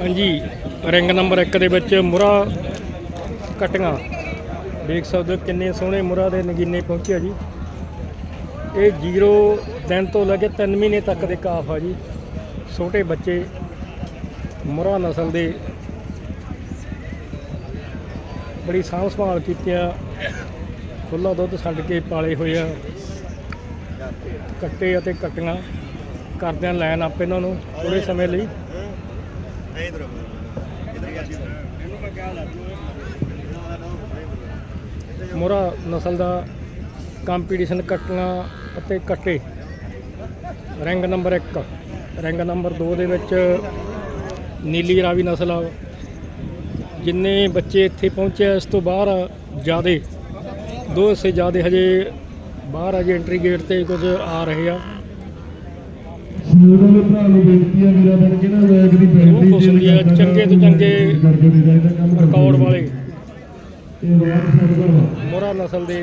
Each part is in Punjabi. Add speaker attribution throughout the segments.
Speaker 1: ਹਾਂਜੀ, ਰਿੰਗ ਨੰਬਰ 1 ਦੇ ਵਿੱਚ ਮੁਰਾ ਕਟੀਆਂ। ਦੇਖ ਸਕਦੇ ਹੋ ਕਿੰਨੇ ਸੋਹਣੇ ਮੁਰਾ ਦੇ ਨਗੀਨੇ ਪਹੁੰਚੇ ਆ ਜੀ। ਇਹ 0 ਦਿਨ ਤੋਂ ਲੈ ਕੇ 3 ਮਹੀਨੇ ਤੱਕ ਦੇ ਕਾਫ ਆ ਜੀ। ਛੋਟੇ ਬੱਚੇ ਮੁਰਾ ਨਸਲ ਦੇ ਬੜੀ ਸਾਂਭ ਸੰਭਾਲ ਕੀਤੀ ਆ। ਖੁੱਲਾ ਦੁੱਧ ਛੱਡ ਕੇ ਪਾਲੇ ਹੋਏ ਆ। ਕੱਟੇ ਅਤੇ ਕੱਟੀਆਂ। ਕਰਦਿਆਂ ਲੈਣ ਆਪ ਇਹਨਾਂ ਨੂੰ ਥੋੜੇ ਸਮੇਂ ਲਈ। ਮੋਰਾ ਨਸਲ ਦਾ ਕੰਪੀਟੀਸ਼ਨ ਕੱਟਣਾ ਅਤੇ ਕੱਟੇ। ਰੈਂਕ ਨੰਬਰ 1 ਰੈਂਕ ਨੰਬਰ 2 ਦੇ ਵਿੱਚ ਨੀਲੀ ਰਾਵੀ ਨਸਲ ਆ। ਜਿੰਨੇ ਬੱਚੇ ਇੱਥੇ ਪਹੁੰਚੇ ਆ, ਇਸ ਤੋਂ ਬਾਹਰ ਜਿਆਦੇ। ਦੋ ਹਿੱਸੇ ਜਿਆਦੇ ਹਜੇ ਬਾਹਰ ਅਜੇ ਐਂਟਰੀ ਗੇਟ ਤੇ ਕੁਝ ਆ ਰਹੇ ਆ।
Speaker 2: ਉਹਨਾਂ ਦੇ ਭਰਾ ਨੂੰ ਬੇਨਤੀ ਹੈ ਵੀਰਾ ਬਣ ਕੇ ਨਾ ਲੈਗ ਦੀ ਬੈਟਰੀ
Speaker 1: ਹੁੰਦੀ ਆ, ਚੰਗੇ ਤੋਂ ਚੰਗੇ ਰਿਕਾਰਡ ਵਾਲੇ।
Speaker 2: ਇਹ ਵਾਰ ਸਰਦਾ
Speaker 1: ਮੋਰਾ ਨਸਲ ਦੇ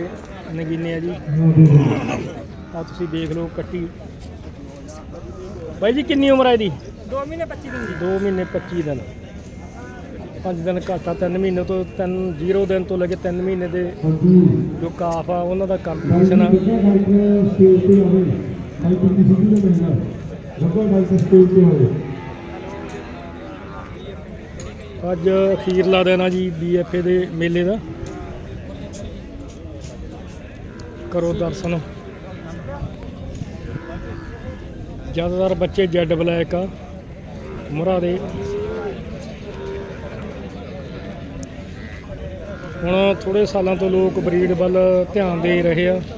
Speaker 1: ਨਗੀਨੇ ਆ ਜੀ। ਆ ਤੁਸੀਂ ਦੇਖ ਲਓ ਕੱਟੀ। ਬਾਈ ਜੀ ਕਿੰਨੀ ਉਮਰ ਹੈ ਇਹਦੀ?
Speaker 3: 2 ਮਹੀਨੇ 25 ਦਿਨ ਦੀ
Speaker 1: 2 ਮਹੀਨੇ 25 ਦਿਨ। 5 ਦਿਨ ਘਾਟਾ 3 ਮਹੀਨੇ ਤੋਂ 3 0 ਦਿਨ ਤੋਂ ਲੈ ਕੇ 3 ਮਹੀਨੇ ਦੇ ਜੋ ਕਾਫ ਆ ਉਹਨਾਂ ਦਾ ਕੰਪੀਟੀਸ਼ਨ ਆ?
Speaker 2: ਸਟੇਜ ਤੇ ਆਵੇ ਹਾਈ ਤੇ ਆਵੇ
Speaker 1: ਅੱਜ ਅਖੀਰਲਾ ਦਿਨ ਆ ਜੀ ਬੀਐਫਏ ਦੇ ਮੇਲੇ ਦਾ। ਕਰੋ ਦਰਸ਼ਨ। ਜ਼ਿਆਦਾਤਰ ਬੱਚੇ ਜੈਡ ਬਲੈਕ ਆ ਮੁਰਾ ਦੇ। ਹੁਣ ਥੋੜੇ ਸਾਲਾਂ ਤੋਂ ਲੋਕ ਬਰੀਡ ਵੱਲ ਧਿਆਨ ਦੇ ਰਹੇ ਆ ਤਾਂ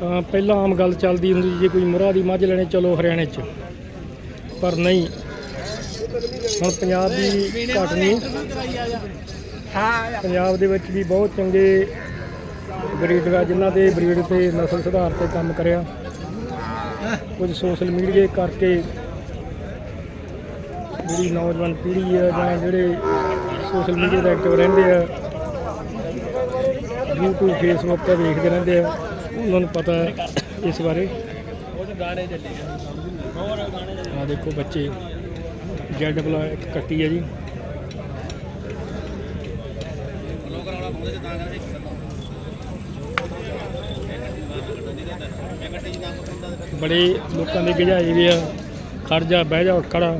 Speaker 1: ਪਹਿਲਾਂ ਆਮ ਗੱਲ ਚੱਲਦੀ ਹੁੰਦੀ ਸੀ ਜੇ ਕੋਈ ਮੁਰਾ ਦੀ ਮੱਝ ਲੈਣੇ, ਚਲੋ ਹਰਿਆਣੇ 'ਚ। ਪਰ ਨਹੀਂ। ਹੁਣ ਪੰਜਾਬ ਦੀ ਘਟ ਨਹੀਂ
Speaker 3: ਹਾਂ
Speaker 1: ਪੰਜਾਬ ਦੇ ਵਿੱਚ ਵੀ ਬਹੁਤ ਚੰਗੇ ਬਰੀਡਰ ਆ, ਜਿਨ੍ਹਾਂ ਦੇ ਬਰੀਡ ਤੇ ਨਸਲ ਸੁਧਾਰ ਤੇ ਕੰਮ ਕਰਿਆ। ਕੁਝ ਸੋਸ਼ਲ ਮੀਡੀਆ ਕਰਕੇ ਜਿਹੜੀ ਨੌਜਵਾਨ ਪੀੜ੍ਹੀ ਆ ਜਾਂ ਜਿਹੜੇ ਸੋਸ਼ਲ ਮੀਡੀਆ ਤੇ ਐਕਟਿਵ ਰਹਿੰਦੇ ਆ, YouTube, Facebook ਤੇ ਵੇਖਦੇ ਰਹਿੰਦੇ ਆ। ਉਹਨਾਂ ਨੂੰ ਪਤਾ ਇਸ ਬਾਰੇ। ਆ ਦੇਖੋ ਬੱਚੇ, ਜੈਡ ਬਲੈਕ ਕੱਟੀ ਹੈ ਜੀ। ਬੜੇ ਲੋਕਾਂ ਦੇ ਗਝਾਏ ਵੀ ਆ, ਖੜ ਜਾ, ਬਹਿ ਜਾ, ਉੱਠ ਖੜਾ।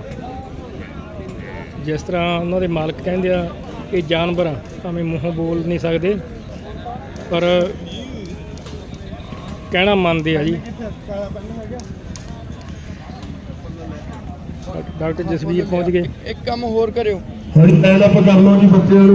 Speaker 1: ਜਿਸ ਤਰ੍ਹਾਂ ਉਹਨਾਂ ਦੇ ਮਾਲਕ ਕਹਿੰਦੇ ਆ, ਇਹ ਜਾਨਵਰ ਆ, ਭਾਵੇਂ ਮੂੰਹੋਂ ਬੋਲ ਨਹੀਂ ਸਕਦੇ। ਪਰ ਕਹਿਣਾ ਮੰਨਦੇ ਆ ਜੀ। ਡਾਕਟਰ ਜਸਵੀਰ ਪਹੁੰਚ ਗਏ।
Speaker 4: ਇੱਕ ਕੰਮ ਹੋਰ ਕਰਿਓ।
Speaker 2: ਐਨ ਆਪਾਂ ਕਰ ਲਓ ਜੀ ਬੱਚਿਆਂ ਨੂੰ।